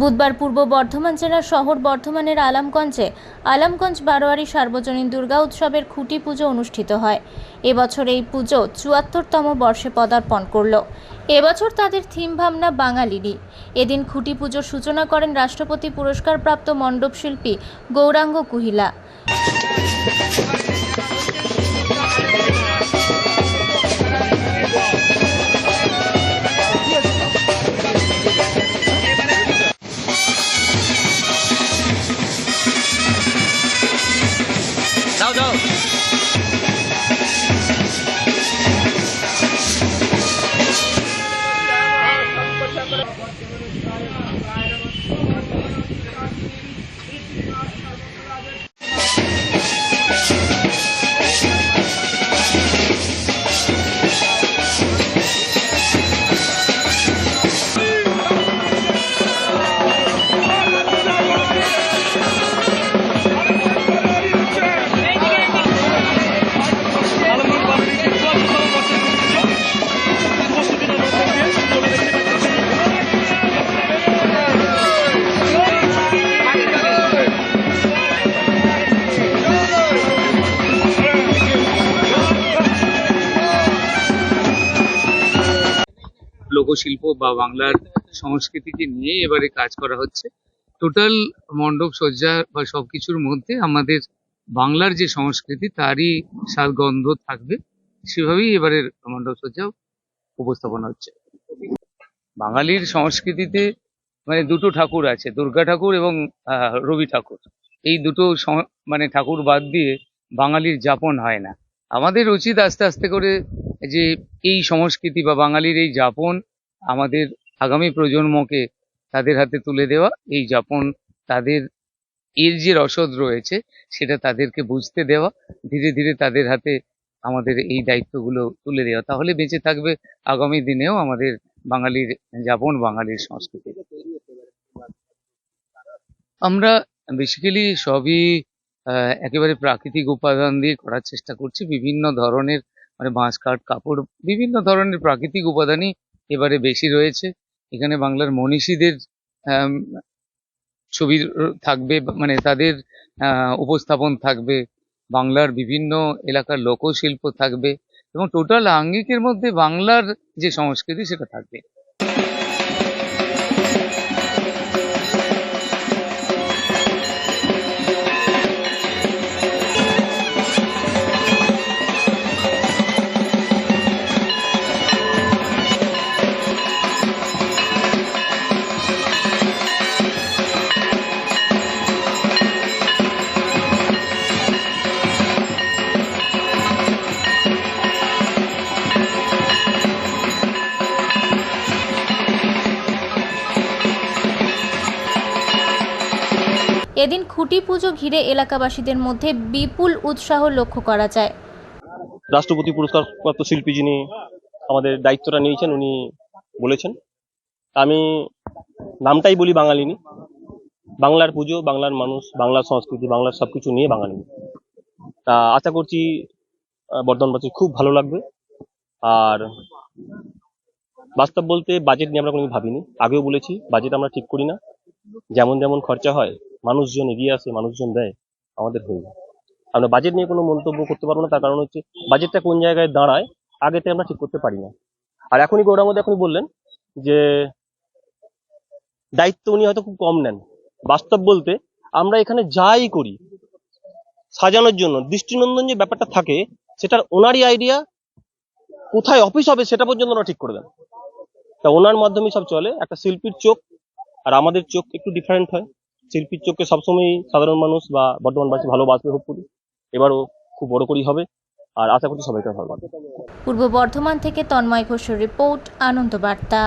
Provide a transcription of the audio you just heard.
বুধবার পূর্ব বর্ধমান জেলার শহর বর্ধমানের আলামগঞ্জে আলামগঞ্জ বারোয়ারি সার্বজনীন দুর্গা উৎসবের খুঁটি পুজো অনুষ্ঠিত হয়। এবছর এই পুজো চুয়াত্তরতম বর্ষে পদার্পণ করল। এবছর তাদের থিম ভাবনা বাঙালিরই এদিন খুঁটি পুজোর সূচনা করেন রাষ্ট্রপতি পুরস্কারপ্রাপ্ত মণ্ডপশিল্পী গৌরাঙ্গ কুহিলা। লোকশিল্প বা বাংলার সংস্কৃতিকে নিয়ে এবারে কাজ করা হচ্ছে। টোটাল মণ্ডপ সজ্জা বা সবকিছুর মধ্যে আমাদের বাংলার যে সংস্কৃতি, তারই স্বাদ গন্ধ থাকবে। সেভাবেই এবারের মণ্ডপ সজ্জা উপস্থাপনা হচ্ছে। বাঙালির সংস্কৃতিতে মানে দুটো ঠাকুর আছে, দুর্গা ঠাকুর এবং রবি ঠাকুর। এই দুটো মানে ঠাকুর বাদ দিয়ে বাঙালির যাপন হয় না। আমাদের উচিত আস্তে আস্তে করে যে এই সংস্কৃতি বা বাঙালির এই যাপন আমাদের আগামী প্রজন্মকে তাদের হাতে তুলে দেওয়া। এই যাপন তাদের, এর যে রসদ রয়েছে, সেটা তাদেরকে বুঝতে দেওয়া। ধীরে ধীরে তাদের হাতে আমাদের এই দায়িত্বগুলো তুলে দেওয়া। তাহলে বেঁচে থাকবে আগামী দিনেও আমাদের বাঙালির যাপন, বাঙালির সংস্কৃতি। আমরা বেসিক্যালি সবই একেবারে প্রাকৃতিক উপাদান দিয়ে করার চেষ্টা করছি। বিভিন্ন ধরনের মানে বাঁশ, কাঠ, কাপড়, বিভিন্ন ধরনের প্রাকৃতিক উপাদানই এবারে বেশি রয়েছে। এখানে বাংলার মনীষীদের ছবি থাকবে মানে তাদের উপস্থাপন থাকবে। বাংলার বিভিন্ন এলাকার লোকশিল্প থাকবে এবং টোটাল আঙ্গিকের মধ্যে বাংলার যে সংস্কৃতি সেটা থাকবে। এদিন খুঁটি পুজো ঘিরে এলাকাবাসীদের মধ্যে বিপুল উৎসাহ লক্ষ্য করা যায়। রাষ্ট্রপতি পুরস্কার প্রাপ্ত শিল্পী যিনি আমাদের দায়িত্বটা নিয়েছেন, উনি বলেছেন। আমি নামটাই বলি বাঙালিনি। বাংলার পুজো, বাংলার মানুষ, বাংলার সংস্কৃতি, বাংলার সবকিছু নিয়ে বাঙালি তা আশা করছি বর্ধমানবাসী খুব ভালো লাগবে। আর বাস্তব বলতে বাজেট নিয়ে আমরা কোনো ভাবিনি। আগেও বলেছি বাজেট আমরা ঠিক করি না। যেমন যেমন খরচা হয় মানুষজন এগিয়ে আসে, মানুষজন দেয়, আমাদের হয়ে যায়। আমরা বাজেট নিয়ে কোনো মন্তব্য করতে পারব না, তার কারণ হচ্ছে বাজেটটা কোন জায়গায় দাঁড়ায় আগেতে আমরা ঠিক করতে পারি না। আর এখনই গৌরাঙ্গদা এখনই বললেন যে, দায়িত্ব উনি হয়তো খুব কম নেন। বাস্তব বলতে আমরা এখানে যাই করি, সাজানোর জন্য। দৃষ্টিনন্দন যে ব্যাপারটা থাকে, সেটার ওনারই আইডিয়া কোথায় অফিস হবে সেটা পর্যন্ত ওনারা ঠিক করে দেন। তা ওনার মাধ্যমে সব চলে, একটা শিল্পীর চোখ, আর আমাদের চোখ একটু ডিফারেন্ট হয়। শিল্পীর চোখকে সবসময় সাধারণ মানুষ বা বর্তমানবাসী ভালোবাসবে হোপফুলি এবারও খুব বড় করেই হবে, আর আশা করছি সবাইকে ভালো পূর্ব বর্ধমান থেকে তন্ময় ঘোষের রিপোর্ট, আনন্দ বার্তা।